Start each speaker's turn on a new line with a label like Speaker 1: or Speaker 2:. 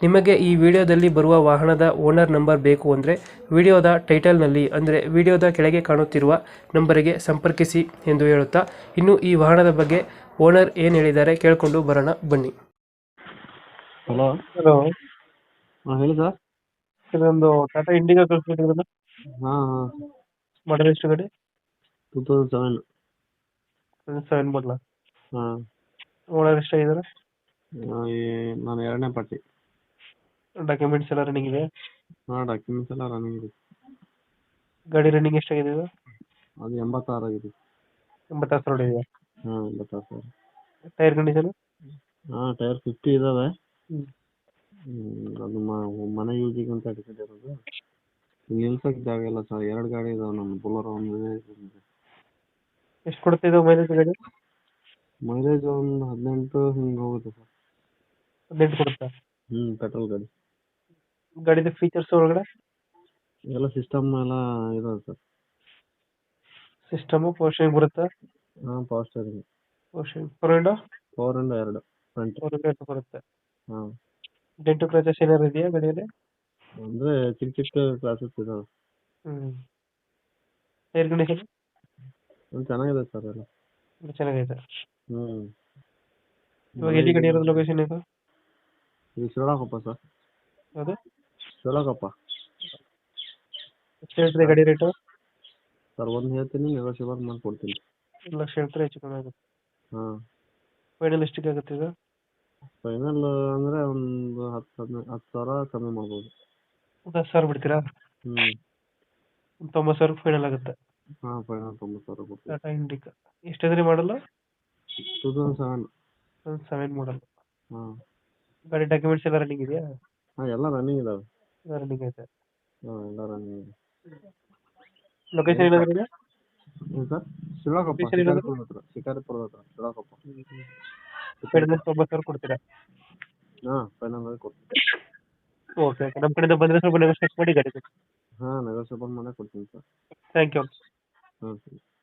Speaker 1: ನಿಮಗೆ ಈ ವಿಡಿಯೋದಲ್ಲಿ ಬರುವ ವಾಹನದ ಓನರ್ ನಂಬರ್ ಬೇಕು ಅಂದರೆ ವಿಡಿಯೋದ ಟೈಟಲ್ನಲ್ಲಿ ಅಂದರೆ ವಿಡಿಯೋದ ಕೆಳಗೆ ಕಾಣುತ್ತಿರುವ ನಂಬರಿಗೆ ಸಂಪರ್ಕಿಸಿ ಎಂದು ಹೇಳುತ್ತಾ ಇನ್ನು ಈ ವಾಹನದ ಬಗ್ಗೆ ಓನರ್ ಏನು ಹೇಳಿದ್ದಾರೆ ಕೇಳಿಕೊಂಡು ಬರೋಣ ಬನ್ನಿ.
Speaker 2: ಹಲೋ.
Speaker 1: ಹಲೋ.
Speaker 2: ಹಾಂ ಹೇಳಿ ಸರ್.
Speaker 1: ಇದೊಂದು ಟಾಟಾ ಇಂಡಿಗಾ ಕಳಿಸ್ಬಿಟ್ಟಿದ್ರಲ್ಲ
Speaker 2: ಹಾಂ ಹಾಂ.
Speaker 1: ಮಾಡಲ್ ಎಷ್ಟು ಗಾಡಿ?
Speaker 2: Two thousand seven.
Speaker 1: ಸೆವೆನ್ ಮಾಡಲ?
Speaker 2: ಹಾಂ.
Speaker 1: ಓನರ್ ಎಷ್ಟಾಗಿದ್ದಾರೆ?
Speaker 2: ನಾನು ಎರಡನೇ ಪಟ್ಟಿ
Speaker 1: ಡಾಕ್ಯುಮೆಂಟ್ಸ್ ಎಲ್ಲ ರನ್ನಿಂಗ್ ಇದೆ?
Speaker 2: ಹಾಂ ಡಾಕ್ಯುಮೆಂಟ್ಸ್ ಎಲ್ಲ ರನ್ನಿಂಗ್ ಇದೆ.
Speaker 1: ಗಾಡಿ ರನ್ನಿಂಗ್ ಎಷ್ಟಾಗಿದೆ ಇದು?
Speaker 2: ಅದು ಎಂಬತ್ತಾರು ಆಗಿದೆ.
Speaker 1: ಎಂಬತ್ತಾರು ಸಾವಿರ ಇದೆ
Speaker 2: ಹಾಂ ಎಂಬತ್ತಾರು ಸಾವಿರ.
Speaker 1: ಟೈರ್ ಕಂಡೀಷನ್
Speaker 2: ಹಾಂ ಟೈರ್ ಫಿಫ್ಟಿ ಇದಾವೆ. ಅದು ಮನೆ ಯೂಸಿಗೆ ಅಂತ ಇಟ್ಕೊಂಡಿರೋದು ನಿಲ್ಸಕ್ಕೆ ಜಾಗ ಇಲ್ಲ ಸರ್. ಎರಡು ಗಾಡಿ ಇದಾವೆ ನಮ್ಮ ಬುಲರ್ ಒಂದು.
Speaker 1: ಎಷ್ಟು ಕೊಡುತ್ತೆ ಇದು ಮೈಲೇಜ್ ಗಾಡಿ?
Speaker 2: ಮೈಲೇಜ್ ಒಂದು ಹದಿನೆಂಟು ಹಿಂಗೆ ಹೋಗುತ್ತೆ ಸರ್.
Speaker 1: ಹದಿನೆಂಟು ಕೊಡುತ್ತಾ?
Speaker 2: ಹ್ಞೂ ಪೆಟ್ರೋಲ್ ಗಾಡಿ.
Speaker 1: ಗಾಡಿದ ಫೀಚರ್ಸ್ ಒಳಗಡೆ?
Speaker 2: ಎಲ್ಲ ಸಿಸ್ಟಮ್ ಎಲ್ಲ ಇದಾವೆ ಸರ್.
Speaker 1: ಸಿಸ್ಟಮು ಸ್ಟೇರಿಂಗ್ ಬರುತ್ತೆ?
Speaker 2: ಹಾಂ power steering
Speaker 1: portion four window
Speaker 2: four ಇಂದ ಎರಡು ಫ್ರಂಟ್
Speaker 1: ಫೋರ್ ವಿಂಡೋ ಬರುತ್ತೆ.
Speaker 2: ಹಾಂ.
Speaker 1: ಡೆಂಟು ಕ್ರಾಚಸ್ ಏನಾರು ಇದೆಯಾ ಗಾಡಿಯಲ್ಲಿ?
Speaker 2: ಅಂದ್ರೆ ಚಿಕ್ಕ ಚಿಕ್ಕ ಕ್ಲಾಸಸ್ ಇದಾವೆ.
Speaker 1: ಹ್ಮ್. ಏರ್ ಕಂಡೀಷನ್
Speaker 2: ಚೆನ್ನಾಗಿದೆ ಸರ್ ಎಲ್ಲ.
Speaker 1: ಚೆನ್ನಾಗೈತೆ
Speaker 2: ಹ್ಮ್.
Speaker 1: ಇವಾಗ ಎಲ್ಲಿ ಗಾಡಿ ಇರೋದು ಲೊಕೇಶನ್ ಇದು?
Speaker 2: ಇದು ಶಿರಾಳಕೊಪ್ಪ ಸರ್.
Speaker 1: ಅದು
Speaker 2: ಶಿವಳಕೊಪ್ಪ
Speaker 1: ಎಷ್ಟು ಹೇಳ್ತೀರಿ ಗಾಡಿ ರೇಟು?
Speaker 2: ಸರ್ ಒಂದು ಹೇಳ್ತೀನಿ ನೆಗೋಷಿಯಬಲ್ ಮಾಡ್ಕೊಡ್ತೀನಿ.
Speaker 1: ಒಂದು ಲಕ್ಷ ಹೇಳ್ತೀರಿ ಹೆಚ್ಚು ಕಮ್ಮಿ ಆಗುತ್ತೆ.
Speaker 2: ಹಾಂ.
Speaker 1: ಫೈನಲ್ ಎಷ್ಟಿಗೆ ಆಗುತ್ತೆ ಇದು?
Speaker 2: ಫೈನಲ್ ಅಂದ್ರೆ ಒಂದು ಹತ್ತು ಹದಿನೈದು ಹತ್ತು ಸಾವಿರ ಕಮ್ಮಿ ಮಾಡ್ಬೋದು.
Speaker 1: ಒಂದು ಹತ್ತು ಸಾವಿರ ಬಿಡ್ತೀರಾ?
Speaker 2: ಹ್ಮ್.
Speaker 1: ಒಂದು ತೊಂಬತ್ತು ಸಾವಿರ ಫೈನಲ್ ಆಗುತ್ತೆ.
Speaker 2: ಹಾಂ ಫೈನಲ್ ತೊಂಬತ್ತು ಸಾವಿರ ಕೊಡ್ತೀನಿ
Speaker 1: ಟಾಟಾ ಇಂಡಿಕಾ ಎಷ್ಟಿದ್ರಿ ಮಾಡಲ್ಲ
Speaker 2: ಟೂ ತೌಸಂಡ್ ಸೆವೆನ್
Speaker 1: ಒಂದು ಸೆವೆನ್ ಮಾಡಲ್ಲ
Speaker 2: ಹಾಂ.
Speaker 1: ಗಾಡಿ ಡಾಕ್ಯುಮೆಂಟ್ಸ್ ಎಲ್ಲ ರನ್ನಿಂಗ್ ಇದೆಯಾ?
Speaker 2: ಹಾಂ ಎಲ್ಲ ರನ್ನಿಂಗ್ ಇದಾವೆ.
Speaker 1: ರನ್ನಿಂಗ್ ಐತೆ.
Speaker 2: ಹಾಂ ಎಲ್ಲ ರನ್ನಿಂಗ್ ಇದೆ.
Speaker 1: ಲೊಕೇಶನ್ ಏನಾದ್ರು ಇದೆ
Speaker 2: ಏನು ಸರ್ ಶಿವಳಕೊಪ್ಪ
Speaker 1: Location ಏನಾದ್ರು?
Speaker 2: ಶಿಕಾರಿಪುರದ ಹತ್ರ ಶಿಕಾರಿಪುರದ ಹತ್ರ ಶಿವಳಕೊಪ್ಪ
Speaker 1: ಫೈನಲ್ ತೊಂಬತ್ತು ಸಾವಿರ ಕೊಡ್ತೀರಾ?
Speaker 2: ಹಾಂ ಫೈನಲ್ ಆಗಿ ಕೊಡ್ತೀನಿ.
Speaker 1: ಓಕೆ ಓಕೆ ನಮ್ಮ ಕಡೆಯಿಂದ ಬಂದರೆ ಸ್ವಲ್ಪ ನೆಗೋಷಿಯೇಟ್ ಮಾಡಿ ಗಾಡಿ
Speaker 2: ಹಾಂ ನೆಗೋಷಿಯಬಲ್ ಮಾಡೇ ಕೊಡ್ತೀನಿ ಸರ್
Speaker 1: ಥ್ಯಾಂಕ್ ಯು
Speaker 2: ಹಾಂ ಸರಿ